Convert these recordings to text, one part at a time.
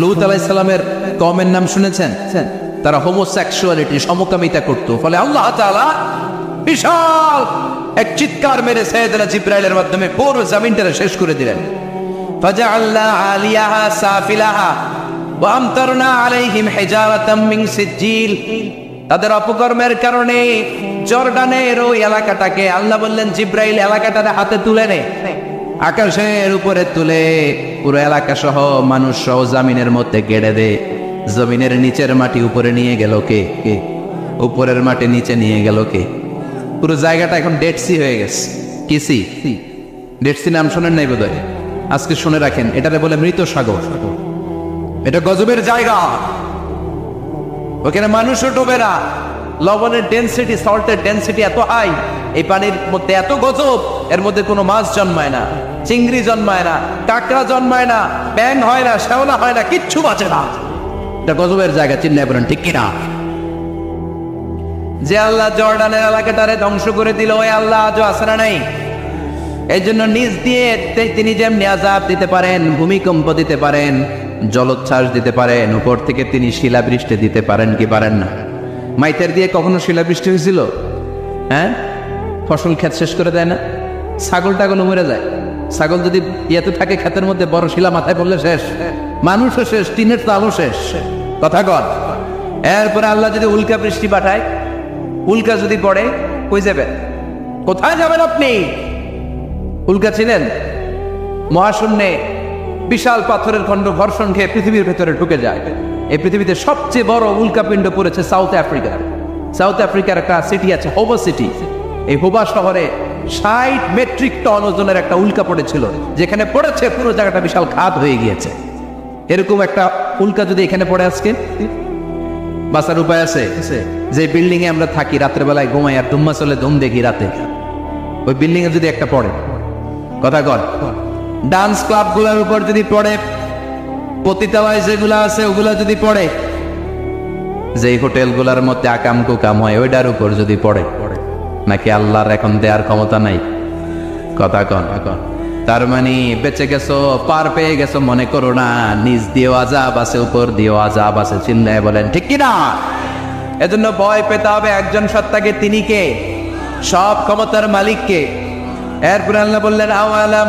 লুত আলাইসাল্লামের কমের নাম শুনেছেন? তারা হোমোসেক্সুয়ালিটি সমকামিতা করত। ফলে আল্লাহ তাআলা বিশাল এক চিৎকার মেরে সৈয়দনা জিব্রাইলের মাধ্যমে পুরো জমিনটা শেষ করে দিলেন। ফাজআলনা আলিয়াহা সাফিলাহা ওয়া আমতারনা আলাইহিম হিজারাতাম মিন সিজ্জিল। তাদের অপকর্মের কারণে জর্ডানের ওই এলাকাটাকে আল্লাহ বললেন, জিব্রাইল, এলাকাটারে হাতে তুলে নে। আকাশের উপরে তুলে পুরো এলাকা সহ মানুষ সহ জামিনের মধ্যে গেড়ে দে। জমিনের নিচের মাটি উপরে নিয়ে গেল কে? কে? উপরের মাটি নিচে নিয়ে গেল কে? পুরো জায়গাটা এখন ডেড সি হয়ে গেছে। কি সি ডেড নাম শোনেন নাই বোধহয়? আজকে শুনে রাখেন, এটারে বলে মৃত সাগর। এটা গজবের জায়গা। ওখানে মানুষও ডোবে না। লবণের ডেন্সিটি সল্টের ডেন্সিটি এত হাই এই পানির মধ্যে এত গজব, এর মধ্যে কোনো মাছ জন্মায় না, চিংড়ি জন্মায় না, কাঁকড়া জন্মায় না ব্যাং হয় না, শ্যাওলা হয় না, কিচ্ছু বাঁচে না। এটা গজবের জায়গা চিন্তায় বলেন, ঠিক কিনা? যে আল্লাহ জর্ডানের এলাকাটারে ধ্বংস করে দিল, ওই আল্লাহ আজও আসে না নাই? এই জন্য নিজ দিয়ে তিনি যেমনি আজাব দিতে পারেন, ভূমিকম্প দিতে পারেন, জলোচ্ছ্বাস দিতে পারেন, উপর থেকে তিনি শিলাবৃষ্টি দিতে পারেন কি পারেন না। মাইতের দিয়ে কখনো শিলাবৃষ্টি হয়েছিল? হ্যাঁ? ফসল ক্ষেত শেষ করে দেয় না? ছাগল টাগল মরে যায়। ছাগল যদি ইয়েতে থাকে, ক্ষেতের মধ্যে বড় শিলা মাথায় পড়লে শেষ। মানুষও শেষ, টিনের তালও শেষ। কথা কর এরপরে আল্লাহ যদি উল্কা বৃষ্টি পাঠায়, উল্কা যদি পড়ে, কই যাবেন? কোথায় যাবেন আপনি? উল্কা ছিলেন মহাশূন্যে বিশাল পাথরের খণ্ড ঘর্ষণ খেয়ে পৃথিবীর ভেতরে ঢুকে যায়। এই পৃথিবীতে সবচেয়ে বড় উল্কাপিণ্ড পড়েছে সাউথ আফ্রিকা সাউথ আফ্রিকার একটা সিটি আছে হোবা সিটি এই হোবা শহরে ষাট মেট্রিক টন ওজনের একটা উল্কা পড়েছিল, যেখানে পড়েছে পুরো জায়গাটা বিশাল খাদ হয়ে গিয়েছে। এরকম একটা উল্কা যদি এখানে পড়ে আজকে? বাঁচার উপায় আছে? যে বিল্ডিং এ আমরা থাকি, রাত্রে বেলায় ঘুমাই আর ধুম্মা চলে ধুম দেখি রাতে। ওই বিল্ডিং এ যদি একটা পড়ে, কথা কর। ডান্স ক্লাবগুলার উপর যদি পড়ে পতিতালয় যেগুলো আছে, ওগুলা যদি পড়ে যে হোটেলগুলার মধ্যে আকাম কুকাম হয় ওইটার উপর যদি পড়ে, নাকি আল্লাহর এখন দেওয়ার ক্ষমতা নাই? কথা কন। কন তার মানে বেঁচে গেছো, পার পেয়ে গেছো, মনে করো না, নিজ দিয়েও আজাব আছে, উপর দিয়েও আজাব আছে চিল্লায় বলেন, ঠিক কি না? এজন্য ভয় পেতে হবে একজন সত্তাকে, তিনি কে? সব ক্ষমতার মালিককে। এরপর আল্লাহ বললেন, আওয়ালাম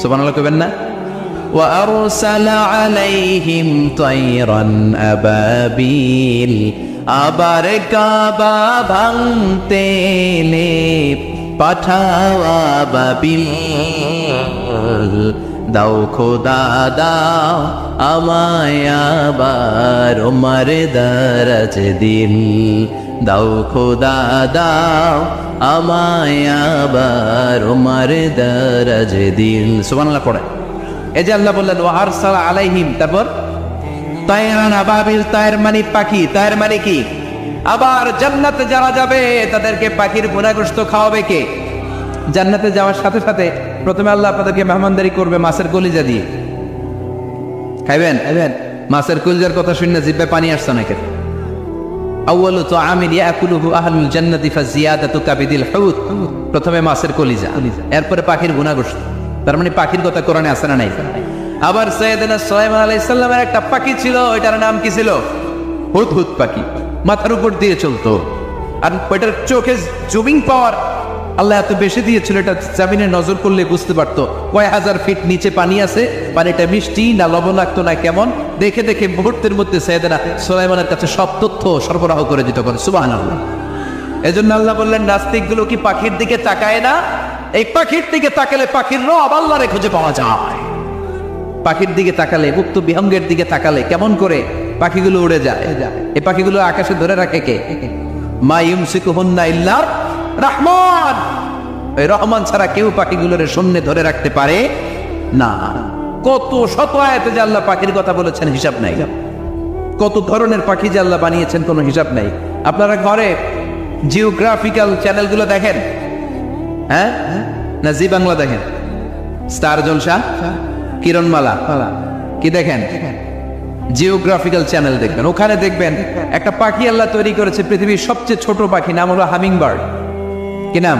সুবহানাল্লাহ কবেন না وأرسل عليهم طيرا أبابيل আবার কাবা ভাঙতে এলে পাঠাওয়া বাবিল দাও খোদা দাও আমায় আবার ওমার দারাজ দিল দাও খোদা, দাও আমায় আবার ওমার দারাজ দিল। সুবহানাল্লাহ পড়ে। এই যে আল্লাহ বললেন ওয়াহার সালা আলাইহিম তারপর তায়রান আবাবিল তায়ের মানে পাখি তায়ের মানে কি? আবার, জান্নাতে যারা যাবে, তাদেরকে পাখির গুণাগ্রস্ত খাওয়াবে কে? জান্নাতে যাওয়ার সাথে সাথে প্রথমে আল্লাহ আপনাদেরকে মেহমানদারি করবে মাছের কলিজা দিয়ে। খাইবেন? খাইবেন। মাছের কলিজার কথা শুনে জিব্বে পানি আসছে নাকি আউয়ালু তো ইয়াকুলুহু আহলুল জান্নাতি ফাজিয়াদাতু কাবিদিল হুত প্রথমে মাছের কলিজা, এরপরে পাখির তার মানে পাখির কথা কোরআনে না নাই? আবার সুলাইমান একটা পাখি ছিল নাম কি ছিল? হুত হুত পাখি। মাথার উপর দিয়ে চলতো। আর ওইটার চোখে জুমিং পাওয়ার আল্লাহ এত বেশি দিয়েছিল, এটা জামিনে নজর করলে বুঝতে পারতো। কয় হাজার ফিট নিচে পানি আছে, পানিটা মিষ্টি না লবণাক্ত না কেমন? দেখে দেখে মুহূর্তের মধ্যে সৈয়দনা সুলাইমানের কাছে সব তথ্য সরবরাহ করে দিত করে সুবহানাল্লাহ। এজন্য আল্লাহ বললেন নাস্তিকগুলো কি পাখির দিকে তাকায় না? এই পাখির দিকে তাকালে পাখির রব আল্লাহরে খুঁজে পাওয়া যায়। পাখির দিকে তাকালে, মুক্ত বিহঙ্গের দিকে তাকালে কেমন করে পাখিগুলো উড়ে যায়? এই পাখিগুলো আকাশে ধরে রাখে কে? মা ইউমসিকুহুন্না ইল্লার রহমান। রহমান ছাড়া কেউ পাখিগুলোর শূন্যে ধরে রাখতে পারে না। কত শত আয়াতে যে আল্লাহ পাখির কথা বলেছেন হিসাব নাই। কত ধরনের পাখি যে আল্লাহ বানিয়েছেন কোনো হিসাব নাই। আপনারা ঘরে জিওগ্রাফিক্যাল চ্যানেলগুলো দেখেন? হ্যাঁ? না জি বাংলা দেখেন? স্টার জলসা? কিরণমালা? কি দেখেন? জিওগ্রাফিক্যাল চ্যানেল দেখবেন। ওখানে দেখবেন একটা পাখি আল্লাহ তৈরি করেছে পৃথিবীর সবচেয়ে ছোট পাখি, নাম হলো হামিং বার্ড কি নাম?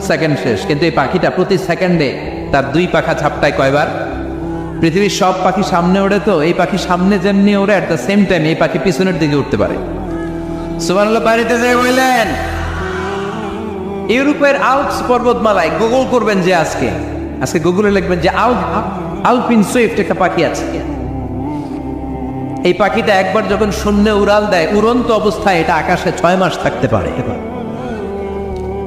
সেকেন্ড শেষ। কিন্তু এই পাখিটা প্রতি সেকেন্ডে তার দুই পাখা ঝাপটায় কয়বার? পৃথিবীর সব পাখি সামনে ওড়ে তো, এই পাখি সামনে যেমনি ওড়ে অ্যাট দ্য সেম টাইম এই পাখি পিছনের দিকে উঠতে পারে। সুবহানাল্লাহ, বাড়িতে যাই বললেন। ইউরোপের আল্পস পর্বতমালায় গুগল করবেন যে আজকে। আজকে গুগলে লিখবেন যে আল আলপিন সুইফট একটা পাখি আছে। এই পাখিটা একবার যখন শূন্যে উড়াল দেয়, উড়ন্ত অবস্থায় এটা আকাশে ছয় মাস থাকতে পারে।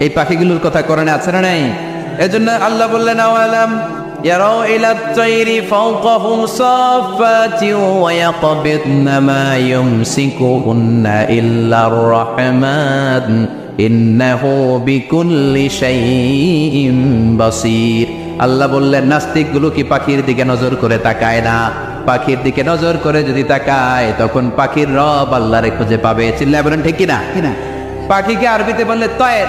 এই পাখিগুলোর কথা কোরআনে আছে না নাই এজন্য আল্লাহ বললেন আওয়ালাম يروا إلى الطير فوقهم صافات ويقبضن ما يمسكهن إلا الرحمن إنه بكل شيء بصير আল্লাহ বললেন নাস্তিকগুলো কি পাখির দিকে নজর করে তাকায় না পাখির দিকে নজর করে যদি তাকায় তখন পাখির রব আল্লাহরে খুঁজে পাবে চিল্লায় বলেন ঠিক কিনা কিনা পাখিকে আরবিতে বললে তয়ের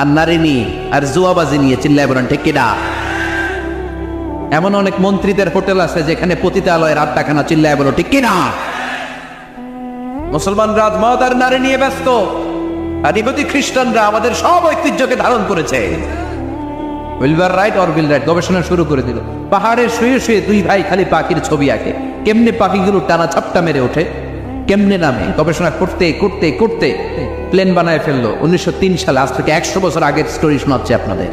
আর নারী আর জুয়াবাজি নিয়ে চিল্লায় বলেন, ঠিক কিনা এমন অনেক মন্ত্রীদের হোটেল আছে যেখানে পতিতালয়ের আড্ডাখানা চিল্লায় বলো, ঠিক কিনা মুসলমান রাত মদ আর নারী নিয়ে ব্যস্ত। আর ইহুদি খ্রিস্টানরা আমাদের সব ঐতিহ্যকে ধারণ করেছে। Wilbur Wright or Will Wright গবেষণা শুরু করে দিল। পাহাড়ে শুয়ে শুয়ে দুই ভাই খালি পাখির ছবি আঁকে। কেমনে পাখিগুলো টানা ছাপটা মেরে ওঠে? কেমনে নামে? গবেষণা করতে করতে করতে প্লেন বানায় ফেলল। উনিশশো তিন সালে, আজ থেকে একশো বছর আগের স্টোরি শোনাচ্ছে আপনাদের।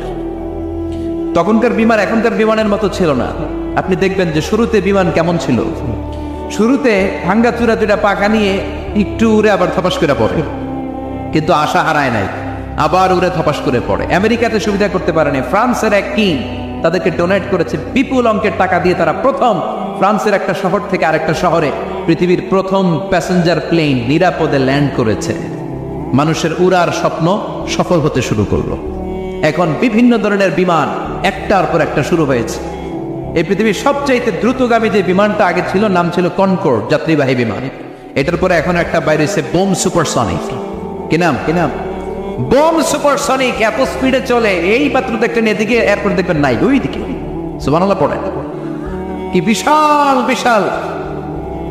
তখনকার বিমান এখনকার বিমানের মতো ছিল না। আপনি দেখবেন যে শুরুতে বিমান কেমন ছিল। শুরুতে ভাঙ্গা চূড়া চূড়া পাকা নিয়ে একটু উড়ে আবার থপাস করে পড়ে। কিন্তু আশা হারায় নাই। আবার উড়ে থপাস করে পড়ে। আমেরিকাতে সুবিধা করতে পারেনি। ফ্রান্সের এক কিং তাদেরকে ডোনেট করেছে বিপুল অঙ্কের টাকা দিয়ে তারা প্রথম ফ্রান্সের একটা শহর থেকে আরেকটা শহরে পৃথিবীর প্রথম প্যাসেঞ্জার প্লেন নিরাপদে ল্যান্ড করেছে। মানুষের উড়ার স্বপ্ন সফল হতে শুরু করল। এখন বিভিন্ন ধরনের বিমান একটার পর একটা শুরু হয়েছে। এই পৃথিবীর সবচাইতে দ্রুতগামী যে বিমানটা আগে ছিল, নাম ছিল কনকোর্ড যাত্রীবাহী বিমান। এটার পরে এখন একটা বাইরেছে বোম সুপারসনিক কি নাম? কি নাম? বোম সুপারসনিক এত স্পিডে চলে। এই মাত্র দেখলেন, এদিকে এরপর দেখবেন নাই ওই দিকে সুবানাল্লাহ পড়ে কি বিশাল বিশাল।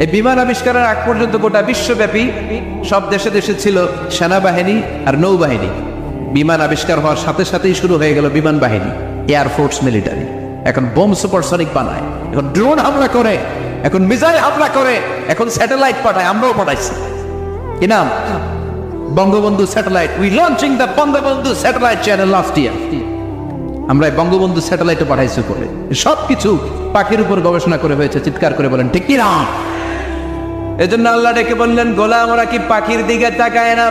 এই বিমান আবিষ্কারের আগ পর্যন্ত গোটা বিশ্বব্যাপী সব দেশে দেশে ছিল সেনাবাহিনী আর নৌবাহিনী। বিমান আবিষ্কার হওয়ার সাথে সাথেই শুরু হয়ে গেল বিমান বাহিনী এয়ারফোর্স মিলিটারি এখন বোম সুপারসনিক বানায়, এখন ড্রোন হামলা করে, এখন মিসাইল হামলা করে, এখন স্যাটেলাইট পাঠায়, আমরাও পাঠাইছি। কি নাম? Bangabandhu satellite. We launching the Bangabandhu satellite channel last year আমরা এই বঙ্গবন্ধু স্যাটেলাইটও পাঠাইছি করে সব কিছু পাখির উপর গবেষণা করে হয়েছে, চিৎকার করে বলেন, ঠিক কিনা এজন্য আল্লাহ ডেকে বললেন, গোলাম, ওরা কি পাখির দিকে তাকায় না?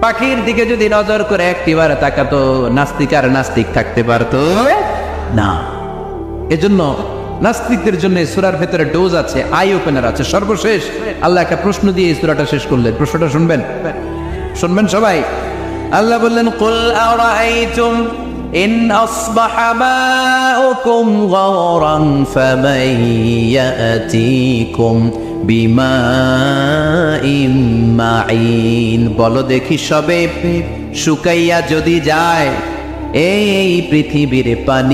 পাখির দিকে যদি নজর করে একটিবার তাকাতো, নাস্তিক আর নাস্তিক থাকতে পারতো? না। এজন্য নাস্তিকদের জন্য সুরার ভেতরে ডোজ আছে, আই ওপেনার আছে। সর্বশেষ আল্লাহ একটা প্রশ্ন দিয়ে সূরাটা শেষ করলেন। প্রশ্নটা শুনবেন? শুনবেন সবাই? আল্লাহ বললেন, কুল আরাইতুম ইন আসবাহ মাউকুম গাওরান ফামান ইয়াতিকুম। বিমাইম মাইন। বলো দেখি সবে শুকাইয়া যদি যায় এই পৃথিবীর পানি